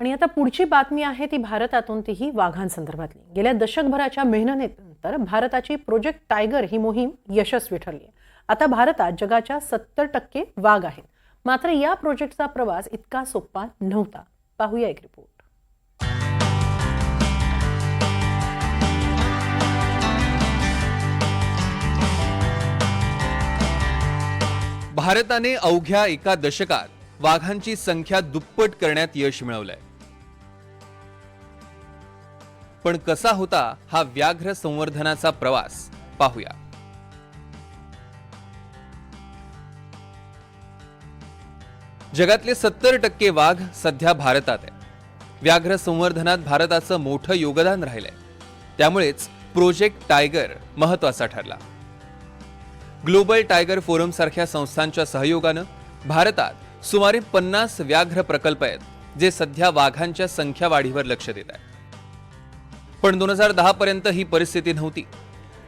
आणि आता पुढची बातमी आहे ती भारतातून तीही वाघांसंदर्भातली गेल्या दशकभराच्या मेहनतीनंतर भारताची प्रोजेक्ट टायगर ही मोहीम यशस्वी ठरली आहे. आता भारतात जगाच्या सत्तर टक्के वाघ आहेत. मात्र या प्रोजेक्टचा प्रवास इतका सोपा नव्हता. पाहूया एक रिपोर्ट. भारताने अवघ्या एका दशकात वाघांची संख्या दुप्पट करण्यात यश मिळवलंय. पण कसा होता हा व्याघ्र संवर्धनाचा प्रवास? पाहूया. जगातले सत्तर टक्के वाघ सध्या भारतात आहे व्याघ्र संवर्धनात भारताचं मोठं योगदान राहिलंय. त्यामुळेच प्रोजेक्ट टायगर महत्त्वाचा ठरला. ग्लोबल टायगर फोरम सारख्या संस्थांच्या सहयोगानं भारतात सुमारे पन्नास व्याघ्र प्रकल्प आहेत जे सध्या वाघांच्या संख्या वाढीवर लक्ष देत आहेत. पण दोन हजार दहा पर्यंत ही परिस्थिती नव्हती.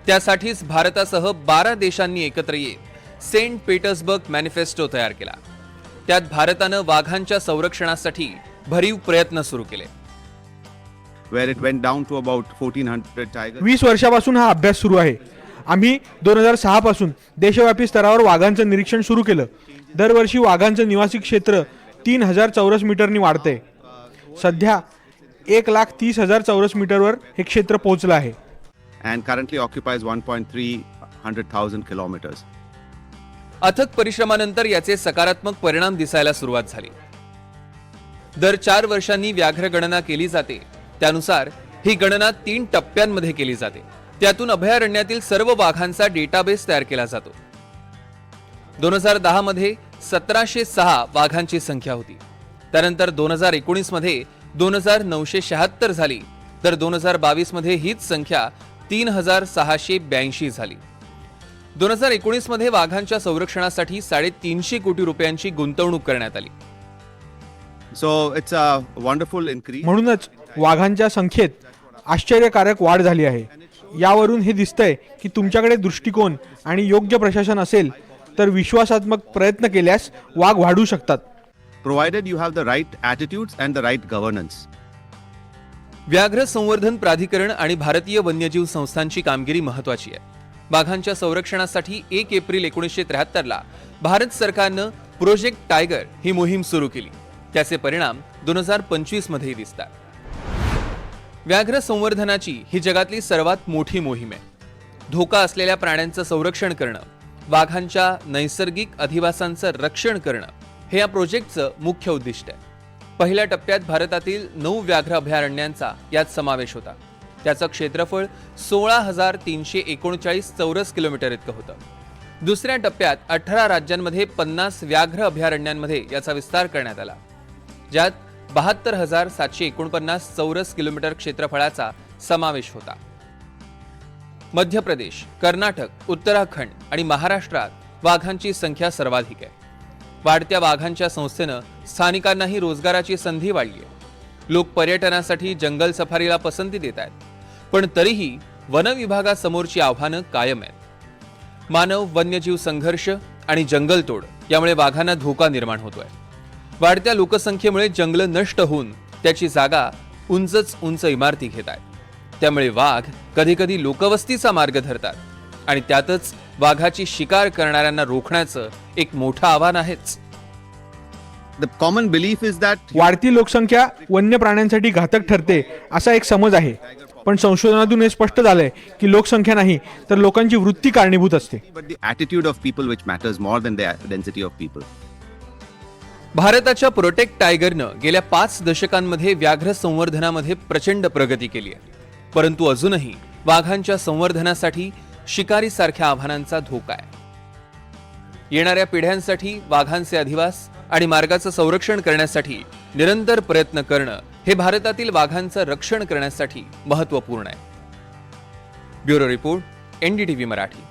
त्यासाठीच भारतासह बारा देशांनी एकत्र येत सेंट पीटर्सबर्ग मॅनिफेस्टो तयार केला. त्यात भारतानं वाघांच्या संरक्षणासाठी भरीव प्रयत्न सुरू केले. Where it went down to about 1400 tigers. वीस वर्षापासून हा अभ्यास सुरू आहे. आम्ही दोन हजार सहा पासून देशव्यापी स्तरावर वाघांचं निरीक्षण सुरू केलं. दरवर्षी वाघांचं निवासी क्षेत्र तीन हजार चौरस मीटरनी वाढते सध्या एक लाख तीस हजार चौरस मीटरवर हे क्षेत्र पोहोचलं आहे. And currently occupies 1.3 hundred thousand kilometers. अथक परिश्रमानंतर याचे सकारात्मक परिणाम दिसायला सुरुवात झाली. दर चार वर्षांनी व्याघ्र गणना केली जाते. त्यानुसार ही गणना तीन टप्प्यांमध्ये केली जाते. त्यातून अभयारण्यातील सर्व वाघांचा डेटाबेस तयार केला जातो. दोन हजार दहा मध्ये सतराशे सहा वाघांची संख्या होती. त्यानंतर दोन हजार एकोणीसमध्ये दोन हजार नऊशे शहात्तर झाली. तर दोन हजार बावीसमध्ये हीच संख्या तीन हजार सहाशे ब्याऐंशी झाली. दोन हजार एकोणीसमध्ये वाघांच्या संरक्षणासाठी साडेतीनशे कोटी रुपयांची गुंतवणूक करण्यात आली. So it's a wonderful increase. म्हणूनच वाघांच्या संख्येत आश्चर्यकारक वाढ झाली आहे. यावरून हे दिसतंय की तुमच्याकडे दृष्टिकोन आणि योग्य प्रशासन असेल तर विश्वासात्मक प्रयत्न केल्यास वाघ वाढू शकतात. Provided you have the right attitudes and the right governance. व्याघ्र संवर्धन प्राधिकरण आणि भारतीय वन्यजीव संस्थांची कामगिरी महत्वाची आहे. वाघांच्या संरक्षणासाठी एक एप्रिल एकोणीसशे त्र्याहत्तरला भारत सरकारनं प्रोजेक्ट टायगर ही मोहीम सुरू केली. त्याचे परिणाम दोन हजार पंचवीसमध्येही दिसतात. व्याघ्र संवर्धनाची ही जगातली सर्वात मोठी मोहीम आहे. धोका असलेल्या प्राण्यांचं संरक्षण करणं वाघांच्या नैसर्गिक अधिवासांचं रक्षण करणं हे या प्रोजेक्टचं मुख्य उद्दिष्ट आहे. पहिल्या टप्प्यात भारतातील नऊ व्याघ्र अभयारण्यांचा यात समावेश होता. त्याचं क्षेत्रफळ सोळा हजार तीनशे एकोणचाळीस चौरस किलोमीटर इतकं होतं. दुसऱ्या टप्प्यात अठरा राज्यांमध्ये पन्नास व्याघ्र अभयारण्यांमध्ये याचा विस्तार करण्यात आला. ज्यात बहात्तर हजार सातशे एकोणपन्नास चौरस किलोमीटर क्षेत्रफळाचा समावेश होता. मध्य प्रदेश कर्नाटक उत्तराखंड आणि महाराष्ट्रात वाघांची संख्या सर्वाधिक आहे. वाढत्या वाघांच्या संस्थेनं स्थानिकांनाही रोजगाराची संधी वाढली आहे. लोक पर्यटनासाठी जंगल सफारीला पसंती देत आहेत. पण तरीही वन विभागासमोरची आव्हानं कायम आहेत. मानव वन्यजीव संघर्ष आणि जंगलतोड यामुळे वाघांना धोका निर्माण होतोय. वाढत्या लोकसंख्येमुळे जंगलं नष्ट होऊन त्याची जागा उंचच उंच इमारती घेत आहेत. त्यामुळे वाघ कधीकधी लोकवस्तीचा मार्ग धरतात आणि त्यातच वाघाची शिकार करणाऱ्यांना रोखण्याचं एक मोठं आव्हान आहेच. The common belief is that वाढती लोकसंख्या वन्य प्राण्यांसाठी घातक ठरते असा एक समज आहे. पण संशोधनातून हे स्पष्ट झालंय की लोकसंख्या नाही तर लोकांची वृत्ती कारणीभूत असते. More than the density of people. भारताच्या प्रोटेक्ट टायगरनं गेल्या पाच दशकांमध्ये व्याघ्र संवर्धनामध्ये प्रचंड प्रगती केली आहे. परंतु अजूनही वाघांच्या संवर्धनासाठी शिकारीसारख्या आव्हानांचा धोका आहे. येणाऱ्या पिढ्यांसाठी वाघांचे अधिवास आणि मार्गाचं संरक्षण करण्यासाठी निरंतर प्रयत्न करणं हे भारतातील वाघांचं रक्षण करण्यासाठी महत्त्वपूर्ण आहे. Bureau report NDTV Marathi.